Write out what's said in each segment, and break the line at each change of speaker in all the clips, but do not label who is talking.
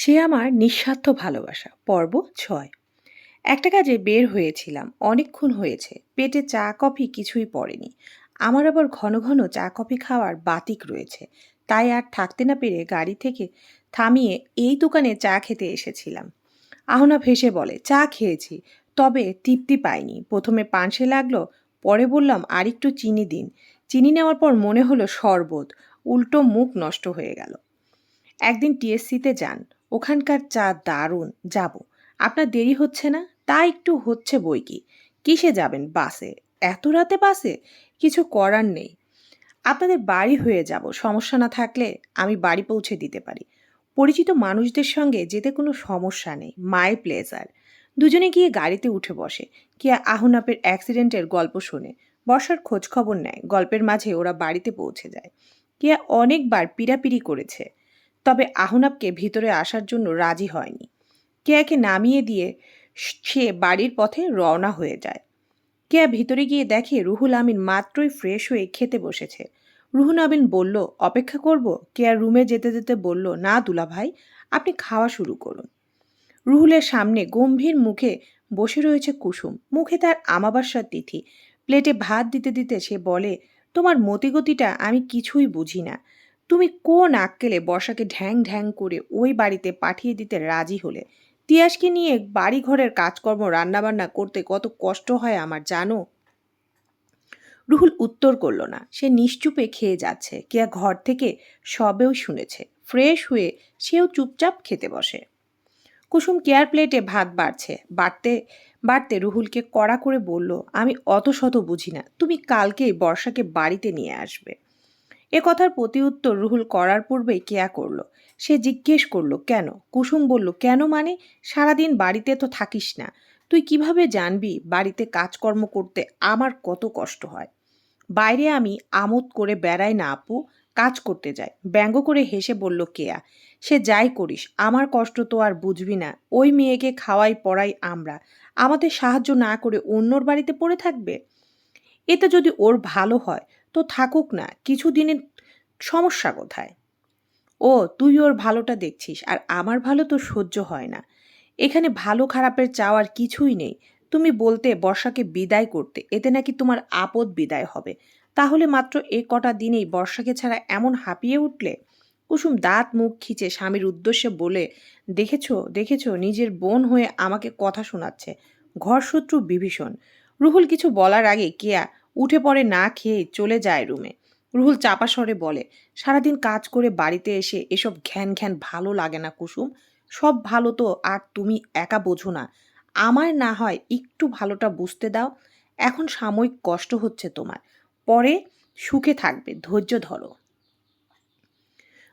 সে আমার নিঃস্বার্থ ভালোবাসা। পর্ব ছয়। একটা কাজে বের হয়েছিলাম, অনেকক্ষণ হয়েছে। পেটে চা, কফি কিছুই পড়েনি। আমার আবার ঘন ঘন চা, কফি খাওয়ার বাতিক রয়েছে। তাই আর থাকতে না পেরে গাড়ি থেকে থামিয়ে এই দোকানে চা খেতে এসেছিলাম। আহনা ভেসে বলে, চা খেয়েছি, তবে তৃপ্তি পাইনি। প্রথমে পানসে লাগল, পরে বললাম, আরেকটু চিনি দিন। চিনি নেওয়ার পর মনে হলো শরবত, উল্টো মুখ নষ্ট হয়ে গেল। একদিন টিএসসিতে যান। ওখানকার চা দারুণ, যাব। আপনার দেরি হচ্ছে না? তা একটু হচ্ছে বই কি। কিসে যাবেন, বাসে? এত রাতে বাসে? কিছু করার নেই। আপনাদের বাড়ি হয়ে যাব, সমস্যা না থাকলে আমি বাড়ি পৌঁছে দিতে পারি। পরিচিত মানুষদের সঙ্গে যেতে কোনো সমস্যা নেই, মাই প্লেজার। দুজনে গিয়ে গাড়িতে উঠে বসে। কিয়া আহনাপের অ্যাক্সিডেন্টের গল্প শোনে। বর্ষার খোঁজ খবর নেয়, গল্পের মাঝে ওরা বাড়িতে পৌঁছে যায়। কিয়া অনেকবার পিড়াপিড়ি করেছে। তবে আহনাবকে ভিতরে আসার জন্য রাজি হয়নি। কেয়াকে নামিয়ে দিয়ে সে বাড়ির পথে রওনা হয়ে যায়। কেয়া ভিতরে গিয়ে দেখে রুহুল আমিন মাত্রই ফ্রেশ হয়ে খেতে বসেছে। রুহুল আমিন বলল, অপেক্ষা করব? কেয়া রুমে যেতে যেতে বলল, না দুলা ভাই, আপনি খাওয়া শুরু করুন। রুহুলের সামনে গম্ভীর মুখে বসে রয়েছে কুসুম। মুখে তার আমাবাসার তিথি। প্লেটে ভাত দিতে দিতে সে বলে, তোমার মতিগতিটা আমি কিছুই বুঝি না। তুমি কোন আক্কেলে বর্ষাকে ঢ্যাং ঢ্যাং করে ওই বাড়িতে পাঠিয়ে দিতে রাজি হলে? তিয়াসকে নিয়ে বাড়ি ঘরের কাজকর্ম, রান্নাবান্না করতে কত কষ্ট হয় আমার, জানো? রুহুল উত্তর করল না। সে নিশ্চুপে খেয়ে যাচ্ছে। কেয়া ঘর থেকে সবেও শুনেছে। ফ্রেশ হয়ে সেও চুপচাপ খেতে বসে। কুসুম কেয়ার প্লেটে ভাত বাড়ছে। বাড়তে বাড়তে রুহুলকে কড়া করে বলল, আমি অত শত বুঝি না। তুমি কালকেই বর্ষাকে বাড়িতে নিয়ে আসবে। এ কথার প্রতি উত্তর রুহুল করার পূর্বেই কেয়া করল। সে জিজ্ঞেস করল, কেন? কুসুম বলল, কেন মানে? সারাদিন বাড়িতে তো থাকিস না। তুই কীভাবে জানবি বাড়িতে কাজকর্ম করতে আমার কত কষ্ট হয়? বাইরে আমি আমোদ করে বেড়াই না, আপু। কাজ করতে যাই। ব্যঙ্গ করে হেসে বলল কেয়া, সে যাই করিস, আমার কষ্ট তো আর বুঝবি না। ওই মেয়েকে খাওয়াই পড়াই আমরা। আমাদের সাহায্য না করে অন্যর বাড়িতে পড়ে থাকবে? এতে যদি ওর ভালো হয় তো থাকুক না, কিছুদিনের সমস্যা কোথায়? ও, তুই ওর ভালোটা দেখছিস, আর আমার ভালো তো সহ্য হয় না। এখানে ভালো খারাপের চাওয়ার কিছুই নেই। তুমি বলতে বর্ষাকে বিদায় করতে, এতে নাকি তোমার আপদ বিদায় হবে। তাহলে মাত্র এ কটা দিনেই বর্ষাকে ছাড়া এমন হাঁপিয়ে উঠলে? কুসুম দাঁত মুখ খিচে স্বামীর উদ্দেশ্যে বলে, দেখেছ দেখেছ, নিজের বোন হয়ে আমাকে কথা শোনাচ্ছে। ঘরশত্রু বিভীষণ। রুহুল কিছু বলার আগে কেয়া উঠে পড়ে না খেয়ে চলে যায় রুমে। রুহুল চাপা স্বরে বলে, সারাদিন কাজ করে বাড়িতে এসে এসব ঘ্যান ঘ্যান ভালো লাগে না কুসুম। সব ভালো তো, আর তুমি একা বোঝো না। আমার না হয় একটু ভালোটা বুঝতে দাও। এখন সাময়িক কষ্ট হচ্ছে তোমার। পরে সুখে থাকবে, ধৈর্য ধরো।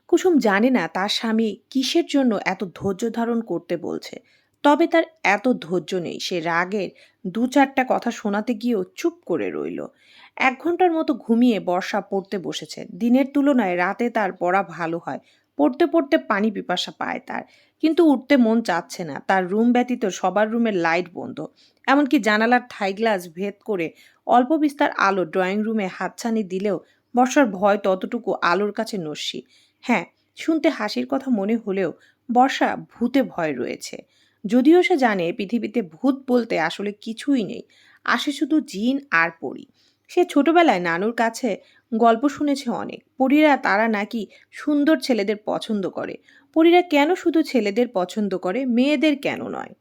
কুসুম জানে না তার স্বামী কিসের জন্য এত ধৈর্য ধারণ করতে বলছে। তবে তার এত ধৈর্য নেই। সে রাগের দু চারটা কথা শোনাতে গিয়েও চুপ করে রইল। এক ঘণ্টার মতো ঘুমিয়ে বর্ষা পড়তে বসেছে। দিনের তুলনায় রাতে তার পড়া ভালো হয়। পড়তে পড়তে পানি পিপাসা পায় তার। কিন্তু উঠতে মন চাচ্ছে না। তার রুম ব্যতীত সবার রুমের লাইট বন্ধ। এমনকি জানালার থাই গ্লাস ভেদ করে অল্প বিস্তার আলো ড্রয়িং রুমে হাতছানি দিলেও বর্ষার ভয় ততটুকু আলোর কাছে নস্যি। হ্যাঁ শুনতে হাসির কথা মনে হলেও বর্ষা ভূতে ভয় রয়েছে। যদিও সে জানে পৃথিবীতে ভূত বলতে আসলে কিছুই নেই, আসে শুধু জিন আর পরি। সে ছোটবেলায় নানুর কাছে গল্প শুনেছে অনেক। পরীরা তারা নাকি সুন্দর ছেলেদের পছন্দ করে। পরীরা কেন শুধু ছেলেদের পছন্দ করে, মেয়েদের কেন নয়?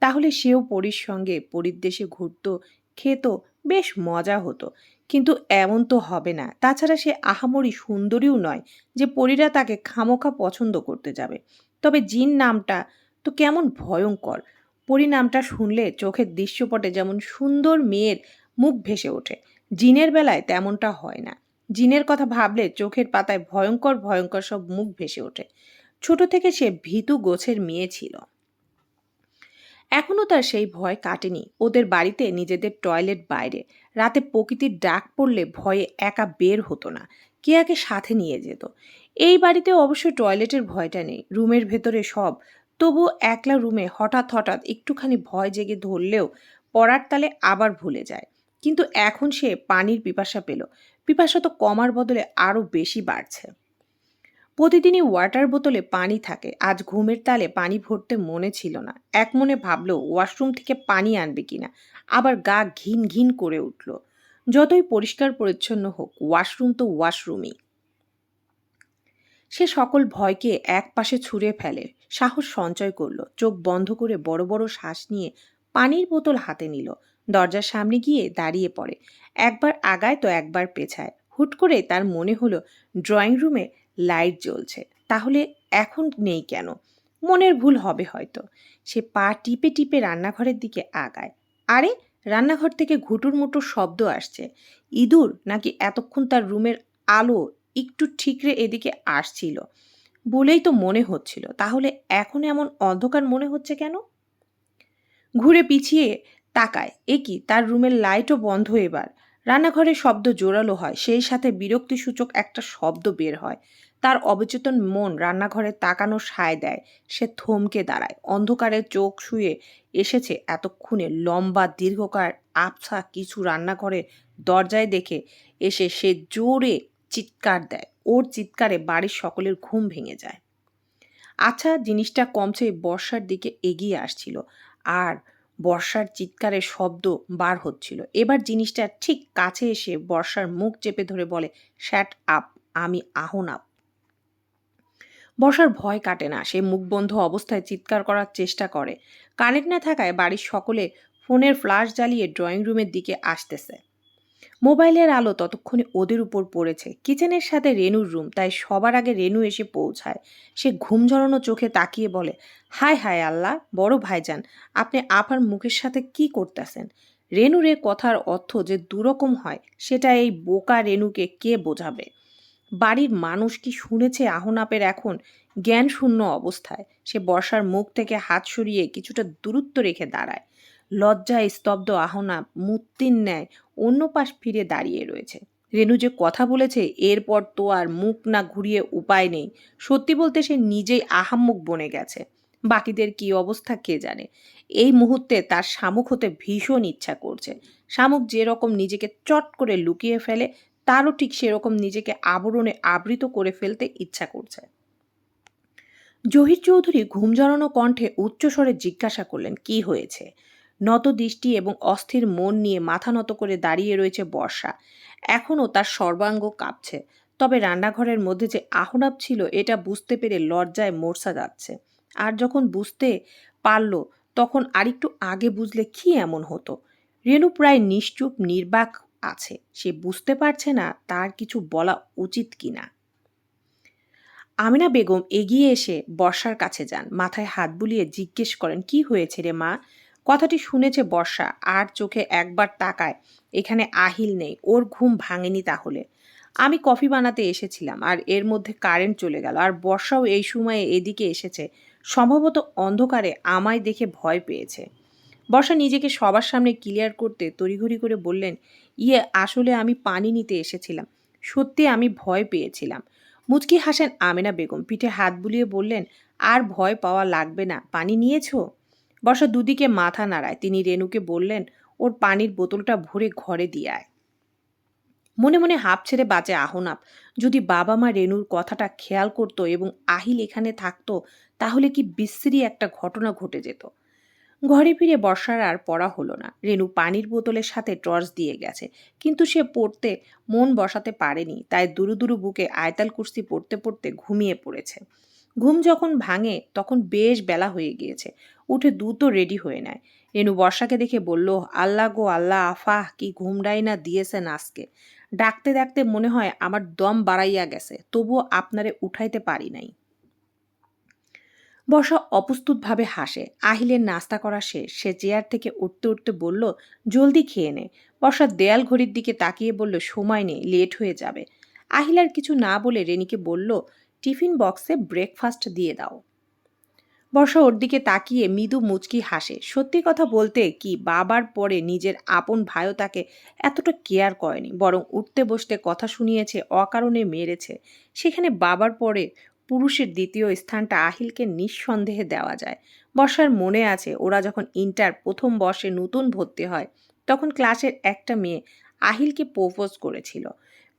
তাহলে সেও পরীর সঙ্গে পরীর দেশে ঘুরত, খেত, বেশ মজা হতো। কিন্তু এমন তো হবে না। তাছাড়া সে আহামরি সুন্দরীও নয় যে পরীরা তাকে খামোখা পছন্দ করতে যাবে। তবে জিন নামটা তো কেমন ভয়ঙ্কর। পরিণামটা শুনলে চোখের দৃশ্যপটে যেমন সুন্দর মেয়ের মুখ ভেসে ওঠে। জিনের বেলায় তেমনটা হয় না। জিনের কথা ভাবলে চোখের পাতায় ভয়ঙ্কর ভয়ঙ্কর সব মুখ ভেসে ওঠে। ছোট থেকে সে ভীতু গোছের মেয়ে ছিল। এখনও তার সেই ভয় কাটেনি। ওদের বাড়িতে নিজেদের টয়লেট বাইরে। রাতে প্রকৃতির ডাক পড়লে ভয়ে একা বের হতো না। কেয়াকে সাথে নিয়ে যেত। এই বাড়িতে অবশ্য টয়লেটের ভয়টা নেই। রুমের ভেতরে সব তবু একলা রুমে হঠাৎ হঠাৎ একটুখানি ভয় জেগে ধরলেও পড়ার তালে আবার ভুলে যায়। কিন্তু এখন সে পানির পিপাসা পেল। পিপাসা তো কমার বদলে আরও বেশি বাড়ছে। প্রতিদিনই ওয়াটার বোতলে পানি থাকে। আজ ঘুমের তালে পানি ভরতে মনে ছিল না। এক মনে ভাবলো ওয়াশরুম থেকে পানি আনবে কিনা? আবার গা ঘিন ঘিন করে উঠল। যতই পরিষ্কার পরিচ্ছন্ন হোক ওয়াশরুম তো ওয়াশরুমই সে সকল ভয়কে এক পাশে ছুঁড়ে ফেলে। সাহস সঞ্চয় করল। চোখ বন্ধ করে বড় বড় শ্বাস নিয়ে পানির বোতল হাতে নিল। দরজার সামনে গিয়ে দাঁড়িয়ে পড়ে। একবার আগায় তো একবার পেছায়। হুট করে তার মনে হলো ড্রয়িং রুমে লাইট জ্বলছে। তাহলে এখন নেই কেন? মনের ভুল হবে হয়তো। সে পা টিপে টিপে রান্নাঘরের দিকে আগায়। আরে, রান্নাঘর থেকে ঘুটুর মুটুর শব্দ আসছে। ইঁদুর নাকি এতক্ষণ তার রুমের আলো একটু ঠিকরে এদিকে আসছিল? বলেই তো মনে হচ্ছিল। তাহলে এখন এমন অন্ধকার মনে হচ্ছে কেন? ঘুরে পিছিয়ে তাকায়। এ কি? তার রুমের লাইটও বন্ধ এবার। রান্নাঘরে শব্দ জোরালো হয়। সেই সাথে বিরক্তিসূচক একটা শব্দ বের হয়। তার অবচেতন মন রান্নাঘরে তাকানো সায় দেয়। সে থমকে দাঁড়ায়। অন্ধকারে চোখ শুয়ে এসেছে এতক্ষণে লম্বা দীর্ঘকার আবছা কিছু রান্নাঘরে দরজায় দেখে এসে সে জোরে চিৎকার দেয়। ওর চিৎকারে বাড়ির সকলের ঘুম ভেঙে যায়। আচ্ছা জিনিসটা কমছে বর্ষার দিকে এগিয়ে আসছিল আর বর্ষার চিৎকারের শব্দ বার হচ্ছিল। এবার জিনিসটা ঠিক কাছে এসে বর্ষার মুখ চেপে ধরে বলে শ্যাট আপ আমি আহন আপ বর্ষার ভয় কাটে না। সে মুখ বন্ধ অবস্থায় চিৎকার করার চেষ্টা করে। কানেক্ট না থাকায় বাড়ির সকলে ফোনের ফ্লাশ জ্বালিয়ে ড্রয়িং রুমের দিকে আসতেছে। মোবাইলের আলো ততক্ষণে ওদের উপর পড়েছে। কিচেনের সাথে রেনুর রুম তাই সবার আগে রেনু এসে পৌঁছায়। সে ঘুম ঝরানো চোখে তাকিয়ে বলে, হায় হায় আল্লাহ, বড় ভাইজান, আপনি আপার মুখের সাথে কি করতেছেন? রেনুর এ কথার অর্থ যে দুরকম হয়, সেটা এই বোকা রেনুকে কে বোঝাবে? বাড়ির মানুষ কি শুনেছে আহনাপের এখন জ্ঞান শূন্য অবস্থায়? সে বর্ষার মুখ থেকে হাত সরিয়ে কিছুটা দূরত্ব রেখে দাঁড়ায়। লজ্জায় স্তব্ধ আহনা মূর্তির ন্যায় অন্য পাশ ফিরে দাঁড়িয়ে রয়েছে। রেনু যে কথা বলেছে, এরপর তো আর মুখ না ঘুরিয়ে উপায় নেই। সত্যি বলতে সে নিজেই আহাম্মুক বনে গেছে। বাকিদের কি অবস্থা কে জানে? এই মুহূর্তে তার শামুক হতে ভীষণ ইচ্ছা করছে। শামুক যেরকম নিজেকে চট করে লুকিয়ে ফেলে, তারও ঠিক সেরকম নিজেকে আবরণে আবৃত করে ফেলতে ইচ্ছা করছে। জহির চৌধুরী ঘুম জড়ানো কণ্ঠে উচ্চস্বরে জিজ্ঞাসা করলেন, কি হয়েছে? নত দৃষ্টি এবং অস্থির মন নিয়ে মাথা নত করে দাঁড়িয়ে রয়েছে বর্ষা। এখনও তার সর্বাঙ্গ কাঁপছে। তবে রান্নাঘরের মধ্যে যে আহনাব ছিল, এটা বুঝতে পেরে লজ্জায় মোরসা যাচ্ছে। আর যখন বুঝতে পারল, তখন আরেকটু আগে বুঝলে কি এমন হতো? রেণু প্রায় নিশ্চুপ, নির্বাক আছে। সে বুঝতে পারছে না তার কিছু বলা উচিত কিনা আমিনা বেগম এগিয়ে এসে বর্ষার কাছে যান। মাথায় হাত বুলিয়ে জিজ্ঞেস করেন, কি হয়েছে রে মা? কথাটি শুনেছে বর্ষা, আর চোখে একবার তাকায়, এখানে আহিল নেই, ওর ঘুম ভাঙেনি তাহলে। আমি কফি বানাতে এসেছিলাম, আর এর মধ্যে কারেন্ট চলে গেল, আর বর্ষাও এই সময়ে এদিকে এসেছে, সম্ভবত অন্ধকারে আমায় দেখে ভয় পেয়েছে। বর্ষা নিজেকে সবার সামনে ক্লিয়ার করতে তড়িঘড়ি করে বললেন ইয়ে আসলে আমি পানি নিতে এসেছিলাম, সত্যি আমি ভয় পেয়েছিলাম। মুচকি হাসেন আমেনা বেগম, পিঠে হাত বুলিয়ে বললেন, আর ভয় পাওয়া লাগবে না, পানি নিয়েছো? বর্ষা দুদিকে মাথা নাড়ায়। তিনি রেনুকে বললেন, ওর পানির বোতলটা ভরে ঘরে দিয়ে আয়। মনে মনে হাঁপ ছেড়ে বাঁচে আহনাপ যদি বাবা মা রেনুর কথাটা খেয়াল করতো এবং আহিল এখানে থাকতো, তাহলে কি বিশ্রী একটা ঘটনা ঘটে যেত। ঘরে ফিরে বর্ষার আর পড়া হলো না। রেনু পানির বোতলের সাথে টর্চ দিয়ে গেছে, কিন্তু সে পড়তে মন বসাতে পারেনি, তাই দুরু দুরু বুকে আয়তাল কুর্সি পড়তে পড়তে ঘুমিয়ে পড়েছে। ঘুম যখন ভাঙে, তখন বেশ বেলা হয়ে গিয়েছে। উঠে দ্রুত রেডি হয়ে নেয়। রেনু বর্ষাকে দেখে বলল, আল্লাহ গো আল্লাহ, আফাহ, কি ঘুমডাই না দিয়েছেন আজকে। ডাকতে ডাকতে মনে হয় আমার দম বাড়াইয়া গেছে, তবুও আপনারে উঠাইতে পারি নাই। বর্ষা অপ্রস্তুতভাবে হাসে। আহিলের নাস্তা করা শেষ। সে চেয়ার থেকে উঠতে উঠতে বলল, জলদি খেয়ে নে। বর্ষা দেয়াল ঘড়ির দিকে তাকিয়ে বলল, সময় নেই লেট হয়ে যাবে। আহিলার কিছু না বলে রেনিকে বলল টিফিন বক্সে ব্রেকফাস্ট দিয়ে দাও। বর্ষা ওর দিকে তাকিয়ে মৃদু মুচকি হাসে। সত্যি কথা বলতে কি বাবার পরে নিজের আপন ভাইও তাকে এতটা কেয়ার করেনি, বরং উঠতে বসতে কথা শুনিয়েছে, অকারণে মেরেছে। সেখানে বাবার পরে পুরুষের দ্বিতীয় স্থানটা আহিলকে নিঃসন্দেহে দেওয়া যায়। বর্ষার মনে আছে, ওরা যখন ইন্টার প্রথম বর্ষে নতুন ভর্তি হয়, তখন ক্লাসের একটা মেয়ে আহিলকে প্রোপোজ করেছিল।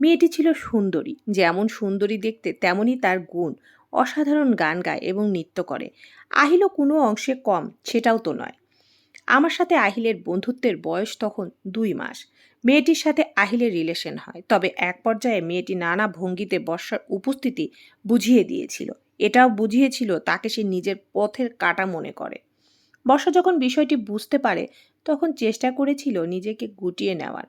মেয়েটি ছিল সুন্দরী। যেমন সুন্দরী দেখতে তেমনই তার গুণ। অসাধারণ গান গায় এবং নৃত্য করে। আহিলও কোনো অংশে কম, সেটাও তো নয়। আমার সাথে আহিলের বন্ধুত্বের বয়স তখন দুই মাস। মেয়েটির সাথে আহিলের রিলেশন হয়। তবে এক পর্যায়ে মেয়েটি নানা ভঙ্গিতে বর্ষার উপস্থিতি বুঝিয়ে দিয়েছিল। এটাও বুঝিয়েছিল তাকে সে নিজের পথের কাটা মনে করে। বর্ষা যখন বিষয়টি বুঝতে পারে, তখন চেষ্টা করেছিল নিজেকে গুটিয়ে নেওয়ার।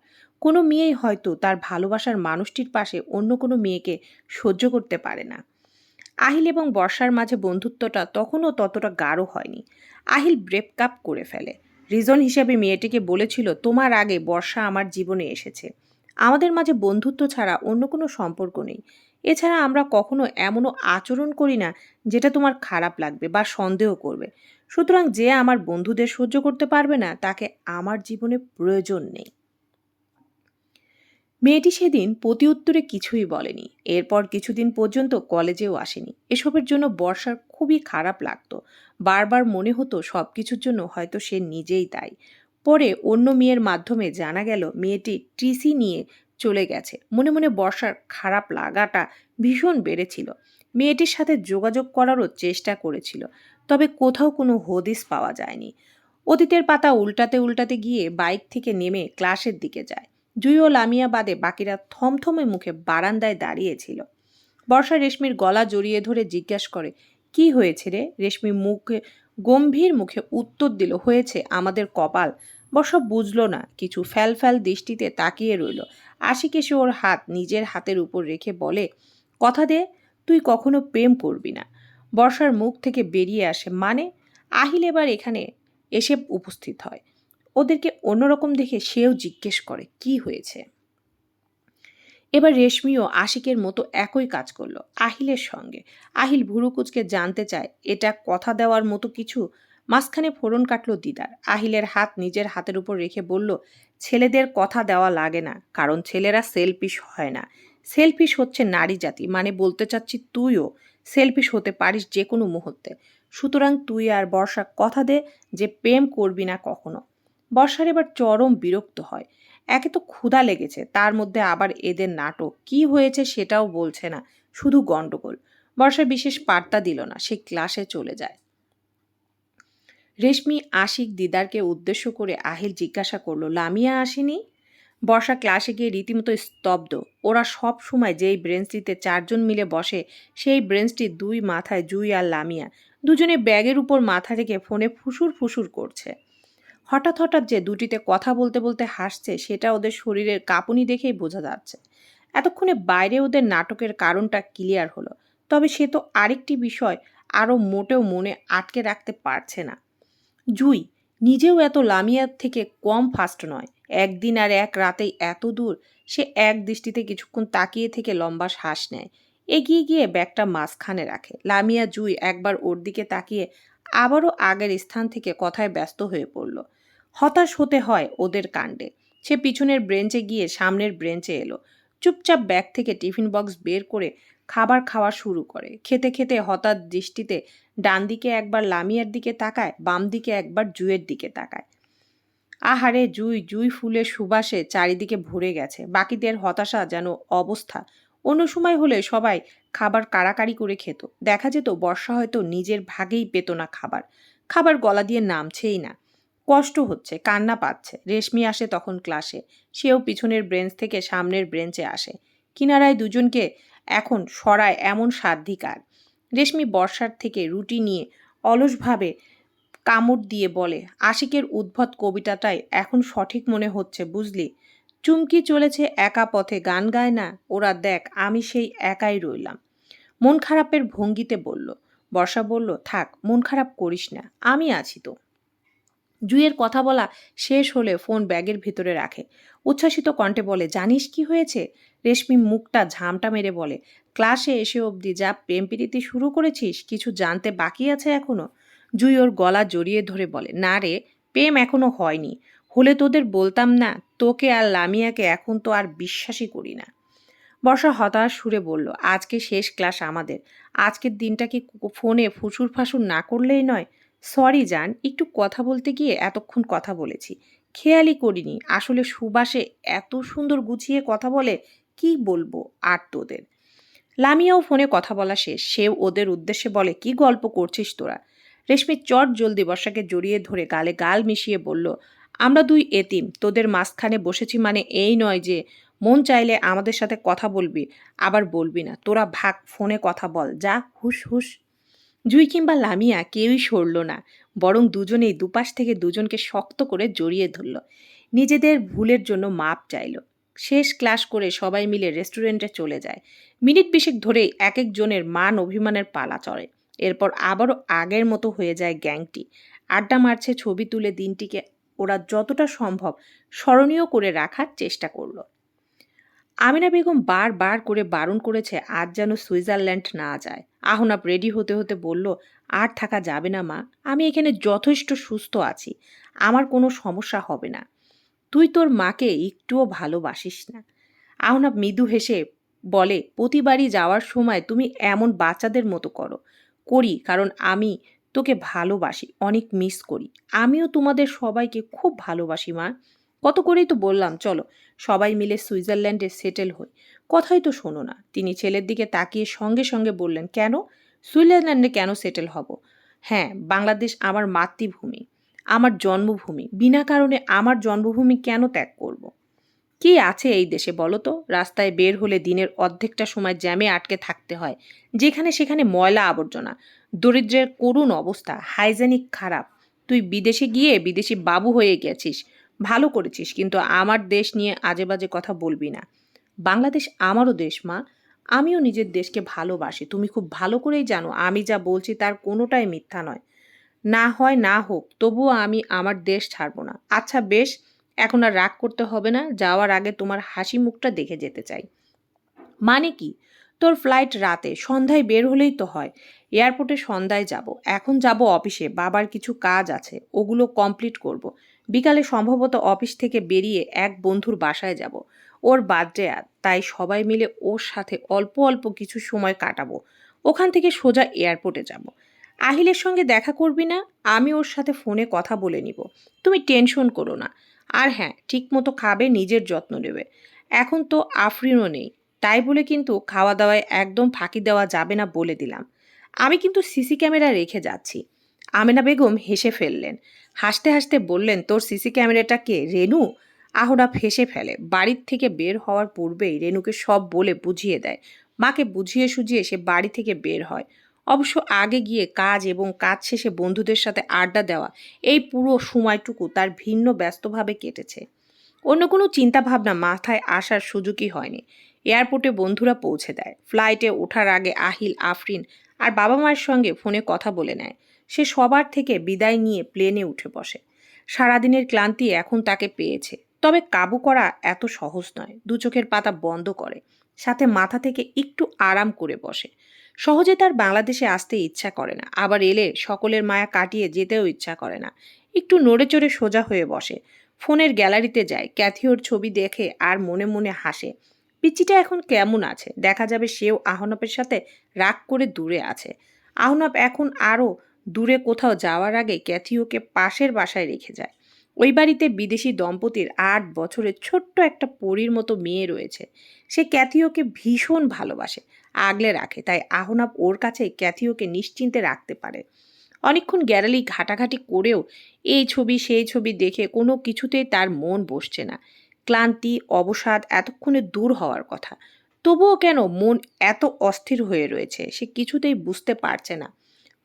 কোনো মেয়েই হয়তো তার ভালোবাসার মানুষটির পাশে অন্য কোনো মেয়েকে সহ্য করতে পারে না। আহিল এবং বর্ষার মাঝে বন্ধুত্বটা তখনও ততটা গাঢ় হয়নি। আহিল ব্রেকআপ করে ফেলে। রিজন হিসেবে মেয়েটিকে বলেছিল, তোমার আগে বর্ষা আমার জীবনে এসেছে। আমাদের মাঝে বন্ধুত্ব ছাড়া অন্য কোনো সম্পর্ক নেই। এছাড়া আমরা কখনো এমনও আচরণ করি না যেটা তোমার খারাপ লাগবে বা সন্দেহ করবে। সুতরাং যে আমার বন্ধুদের সহ্য করতে পারবে না, তাকে আমার জীবনে প্রয়োজন নেই। মেয়েটি সেদিন প্রতি উত্তরে কিছুই বলেনি। এরপর কিছুদিন পর্যন্ত কলেজেও আসেনি। এসবের জন্য বর্ষার খুবই খারাপ লাগতো। বারবার মনে হতো সব কিছুর জন্য হয়তো সে নিজেই তাই পরে অন্য মেয়ের মাধ্যমে জানা গেল মেয়েটি টিসি নিয়ে চলে গেছে। মনে মনে বর্ষার খারাপ লাগাটা ভীষণ বেড়েছিল। মেয়েটির সাথে যোগাযোগ করারও চেষ্টা করেছিল, তবে কোথাও কোনো হদিস পাওয়া যায়নি। অতীতের পাতা উল্টাতে উল্টাতে গিয়ে বাইক থেকে নেমে ক্লাসের দিকে যায়। জুই ও লামিয়া বাদে বাকিরা থমথমে মুখে বারান্দায় দাঁড়িয়েছিল। বর্ষা রেশমির গলা জড়িয়ে ধরে জিজ্ঞাসা করে, কি হয়েছে রে? রেশমি মুখে, গম্ভীর মুখে উত্তর দিল, হয়েছে আমাদের কপাল। বর্ষা বুঝল না, কিছু ফ্যাল ফ্যাল দৃষ্টিতে তাকিয়ে রইল। আশিক এসে ওর হাত নিজের হাতের উপর রেখে বলে, কথা দে, তুই কখনো প্রেম করবি না। বর্ষার মুখ থেকে বেরিয়ে আসে মানে আহিল এবার এখানে এসে উপস্থিত হয়। ওদেরকে অন্যরকম দেখে সেও জিজ্ঞেস করে, কি হয়েছে? এবার রেশমিও আশিকের মতো একই কাজ করল, আহিলের সঙ্গে। আহিল ভুরুকুচকে জানতে চায়, এটা কথা দেওয়ার মতো কিছু? মাঝখানে ফোড়ন কাটল দিদার। আহিলের হাত নিজের হাতের উপর রেখে বলল, ছেলেদের কথা দেওয়া লাগে না, কারণ ছেলেরা সেলফিশ হয় না। সেলফিশ হচ্ছে নারী জাতি মানে বলতে চাচ্ছি তুইও। সেলফিশ হতে পারিস যে কোনো মুহূর্তে। সুতরাং তুই আর বর্ষা কথা দে যে প্রেম করবি না কখনো। বর্ষার এবার চরম বিরক্ত হয়। একে তো ক্ষুধা লেগেছে, তার মধ্যে আবার এদের নাটক। কি হয়েছে সেটাও বলছে না, শুধু গণ্ডগোল বর্ষা বিশেষ পার্তা দিল না, সে ক্লাসে চলে যায়। রেশমি আশিক দিদারকে উদ্দেশ্য করে আহিল জিজ্ঞাসা করল, লামিয়া আসেনি? বর্ষা ক্লাসে গিয়ে রীতিমতো স্তব্ধ। ওরা সব সময় যেই ব্রেঞ্চটিতে চারজন মিলে বসে, সেই ব্রেঞ্চটির দুই মাথায় জুই আর লামিয়া। দুজনে ব্যাগের উপর মাথা রেখে ফোনে ফুসুর ফুসুর করছে। হঠাৎ হঠাৎ যে দুটিতে কথা বলতে বলতে হাসছে, সেটা ওদের শরীরের কাঁপুনি দেখেই বোঝা যাচ্ছে। এতক্ষণে বাইরে ওদের নাটকের কারণটা ক্লিয়ার হলো, তবে সে তো আরেকটি বিষয় আরও মোটেও মনে আটকে রাখতে পারছে না। জুই, নিজেও এত লামিয়ার থেকে কম ফাস্ট নয়। একদিন আর এক রাতেই এত দূর, সে এক দৃষ্টিতে কিছুক্ষণ তাকিয়ে থেকে লম্বা শ্বাস নেয়। এগিয়ে গিয়ে ব্যাগটা মাঝখানে রাখে। লামিয়া জুই একবার ওর দিকে তাকিয়ে আবারও আগের স্থান থেকে কথায় ব্যস্ত হয়ে পড়ল। হতাশ হতে হয় ওদের কাণ্ডে। সে পিছনের ব্রেঞ্চে গিয়ে সামনের ব্রেঞ্চে এলো। চুপচাপ ব্যাগ থেকে টিফিন বক্স বের করে খাবার খাওয়া শুরু করে। খেতে খেতে হঠাৎ দৃষ্টিতে ডান দিকে একবার লামিয়ার দিকে তাকায়, বাম দিকে একবার জুয়ের দিকে তাকায়। আহারে, জুই জুই ফুলের সুবাসে চারিদিকে ভরে গেছে। বাকিদের হতাশা যেন অবস্থা। অন্য সময় হলে সবাই খাবার কাড়াকাড়ি করে খেত। দেখা যেত বর্ষা হয়তো নিজের ভাগেই পেত না খাবার। খাবার গলা দিয়ে নামছেই না। কষ্ট হচ্ছে, কান্না পাচ্ছে। রেশমি আসে তখন ক্লাসে। সেও পিছনের ব্রেঞ্চ থেকে সামনের ব্রেঞ্চে আসে। কিনারায় দুজনকে এখন সরায় এমন সাধিকার রেশমি বর্ষার থেকে রুটি নিয়ে অলসভাবে কামড় দিয়ে বলে, আশিকের উদ্ভট কবিতাটাই এখন সঠিক মনে হচ্ছে, বুঝলি? চুমকি চলেছে একা পথে, গান গায় না? ওরা দেখ, আমি সেই একাই রইলাম। মন খারাপের ভঙ্গিতে বলল। বর্ষা বলল, থাক, মন খারাপ করিস না, আমি আছি তো। জুইয়ের কথা বলা শেষ হলে ফোন ব্যাগের ভিতরে রাখে। উচ্ছ্বাসিত কণ্ঠে বলে, জানিস কি হয়েছে? রেশমি মুখটা ঝামটা মেরে বলে, ক্লাসে এসে অবধি যা প্রেম প্রীতি শুরু করেছিস, কিছু জানতে বাকি আছে এখনও? জুই ওর গলা জড়িয়ে ধরে বলে, না রে, প্রেম এখনও হয়নি। হলে তোদের বলতাম না, তোকে আর লামিয়াকে এখন তো আর বিশ্বাসই করি না। বর্ষা হতাশ সুরে বলল, আজকে শেষ ক্লাস আমাদের। আজকের দিনটা কি ফোনে ফুসুর ফাসুর না করলেই নয়? সরি, জান। একটু কথা বলতে গিয়ে এতক্ষণ কথা বলেছি। খেয়ালই করিনি, আসলে সুবাসে এত সুন্দর গুছিয়ে কথা বলে, কি বলব আর তোদের? লামিয়াও ফোনে কথা বলা শেষ। সেও ওদের উদ্দেশ্যে বলে, কি গল্প করছিস তোরা? রেশমি চট জলদি বর্ষাকে জড়িয়ে ধরে গালে গাল মিশিয়ে বলল, আমরা দুই এতিম, তোদের মাঝখানে বসেছি মানে এই নয় যে, মন চাইলে আমাদের সাথে কথা বলবি, আবার বলবি না। তোরা ভাগ, ফোনে কথা বল, যা হুস হুস জুই কিংবা লামিয়া কেউই সরল না, বরং দুজনেই দুপাশ থেকে দুজনকে শক্ত করে জড়িয়ে ধরল। নিজেদের ভুলের জন্য মাপ চাইল। শেষ ক্লাস করে সবাই মিলে রেস্টুরেন্টে চলে যায়। মিনিট বিশেক ধরেই এক একজনের মান অভিমানের পালা চড়ে। এরপর আবারও আগের মতো হয়ে যায় গ্যাংটি। আড্ডা মারছে ছবি তুলে দিনটিকে ওরা যতটা সম্ভব স্মরণীয় করে রাখার চেষ্টা করল। আমিনা বেগম বারবার করে বারণ করেছে, আজ যেন সুইজারল্যান্ড না যায়। আহনাব রেডি হতে হতে বলল, আর থাকা যাবে না, মা। আমি এখানে যথেষ্ট সুস্থ আছি। আমার কোনো সমস্যা হবে না। তুই তোর মাকে একটুও ভালোবাসিস না। আহনাব মৃদু হেসে বলে, প্রতিবারই যাওয়ার সময় তুমি এমন বাচ্চাদের মতো করো। করি, কারণ আমি তোকে ভালোবাসি, অনেক মিস করি। আমিও তোমাদের সবাইকে খুব ভালোবাসি, মা। কত করেই তো বললাম, চলো। সবাই মিলে সুইজারল্যান্ডে সেটেল হই। কথাই তো শোনো না। তিনি ছেলের দিকে তাকিয়ে সঙ্গে সঙ্গে বললেন, কেন? সুইজারল্যান্ডে কেন সেটেল হব? হ্যাঁ বাংলাদেশ আমার মাতৃভূমি, আমার জন্মভূমি। বিনা কারণে আমার জন্মভূমি কেন ত্যাগ করব। কি আছে এই দেশে বলো তো? রাস্তায় বের হলে দিনের অর্ধেকটা সময় জ্যামে আটকে থাকতে হয়, যেখানে সেখানে ময়লা আবর্জনা। দরিদ্রের করুণ অবস্থা, হাইজেনিক খারাপ। তুই বিদেশে গিয়ে বিদেশি বাবু হয়ে গেছিস। ভালো করেছিস, কিন্তু আমার দেশ নিয়ে আজে বাজে কথা বলবি না। বাংলাদেশ আমারও দেশ, মা। আমিও নিজের দেশকে ভালোবাসি। তুমি খুব ভালো করেই জানো, আমি যা বলছি তার কোনোটাই মিথ্যা নয়। না হয় না হোক, তবুও আমি আমার দেশ ছাড়বো না। আচ্ছা বেশ, এখন আর রাগ করতে হবে না, যাওয়ার আগে তোমার হাসি মুখটা দেখে যেতে চাই। মানে কি? তোর ফ্লাইট রাতে, সন্ধ্যায় বের হলেই তো হয়। এয়ারপোর্টে সন্ধ্যায় যাব। এখন যাব অফিসে, বাবার কিছু কাজ আছে, ওগুলো কমপ্লিট করব। বিকালে সম্ভবত অফিস থেকে বেরিয়ে এক বন্ধুর বাসায় যাব। ওর বার্থডে তাই সবাই মিলে ওর সাথে অল্প অল্প কিছু সময় কাটাবো। ওখান থেকে সোজা এয়ারপোর্টে যাব। আহিলের সঙ্গে দেখা করবি না? আমি ওর সাথে ফোনে কথা বলে নিব। তুমি টেনশন করো না। আর হ্যাঁ ঠিকমতো খাবে, নিজের যত্ন নেবে। এখন তো আফরিনও নেই। তাই বলে কিন্তু খাওয়া দাওয়ায় একদম ফাঁকি দেওয়া যাবে না বলে দিলাম। আমি কিন্তু সিসি ক্যামেরা রেখে যাচ্ছি। আমেনা বেগম হেসে ফেললেন। হাসতে হাসতে বললেন, তোর সিসি ক্যামেরাটা কে? রেনু? আহরা ফেসে ফেলে। বাড়ির থেকে বের হওয়ার পূর্বেই রেনুকে সব বলে বুঝিয়ে দেয়। মাকে বুঝিয়ে সুঝিয়ে সে বাড়ি থেকে বের হয়। অবশ্য আগে গিয়ে কাজ এবং কাজ শেষে বন্ধুদের সাথে আড্ডা দেওয়া, এই পুরো সময়টুকু তার ভিন্ন ব্যস্তভাবে কেটেছে। অন্য কোনো চিন্তাভাবনা মাথায় আসার সুযোগই হয়নি। এয়ারপোর্টে বন্ধুরা পৌঁছে দেয়। ফ্লাইটে ওঠার আগে আহিল, আফরিন আর বাবা মায়ের সঙ্গে ফোনে কথা বলে নেয়। সে সবার থেকে বিদায় নিয়ে প্লেনে উঠে বসে। সারাদিনের ক্লান্তি এখন তাকে পেয়েছে। তবে কাবু করা এত সহজ নয়। দু চোখের পাতা বন্ধ করে। সাথে মাথা থেকে একটু আরাম করে বসে। সহজে তার বাংলাদেশে আসতে ইচ্ছা করে না। আবার এলে সকলের মায়া কাটিয়ে যেতেও ইচ্ছা করে না। একটু নড়ে চড়ে সোজা হয়ে বসে। ফোনের গ্যালারিতে যায়। ক্যাথিওর ছবি দেখে আর মনে মনে হাসে। পিচ্চিটা এখন কেমন আছে? দেখা যাবে সেও আহনাপের সাথে রাগ করে দূরে আছে। আহনাপ এখন আরও দূরে কোথাও যাওয়ার আগে ক্যাথিওকে পাশের বাসায় রেখে যায়। ওই বাড়িতে বিদেশি দম্পতির আট বছরের ছোট্ট একটা পরীর মতো মেয়ে রয়েছে। সে ক্যাথিওকে ভীষণ ভালোবাসে, আগলে রাখে, তাই আহনাব ওর কাছে ক্যাথিওকে নিশ্চিন্তে রাখতে পারে। অনেকক্ষণ গ্যারালি ঘাটাঘাটি করেও এই ছবি, সেই ছবি দেখে কোনো কিছুতেই তার মন বসছে না। ক্লান্তি, অবসাদ এতক্ষণে দূর হওয়ার কথা। তবুও কেন মন এত অস্থির হয়ে রয়েছে, সে কিছুতেই বুঝতে পারছে না।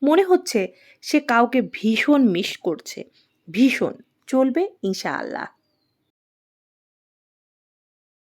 মনে হচ্ছে সে কাউকে ভীষণ মিস করছে। ভীষণ। চলবে ইনশাআল্লাহ।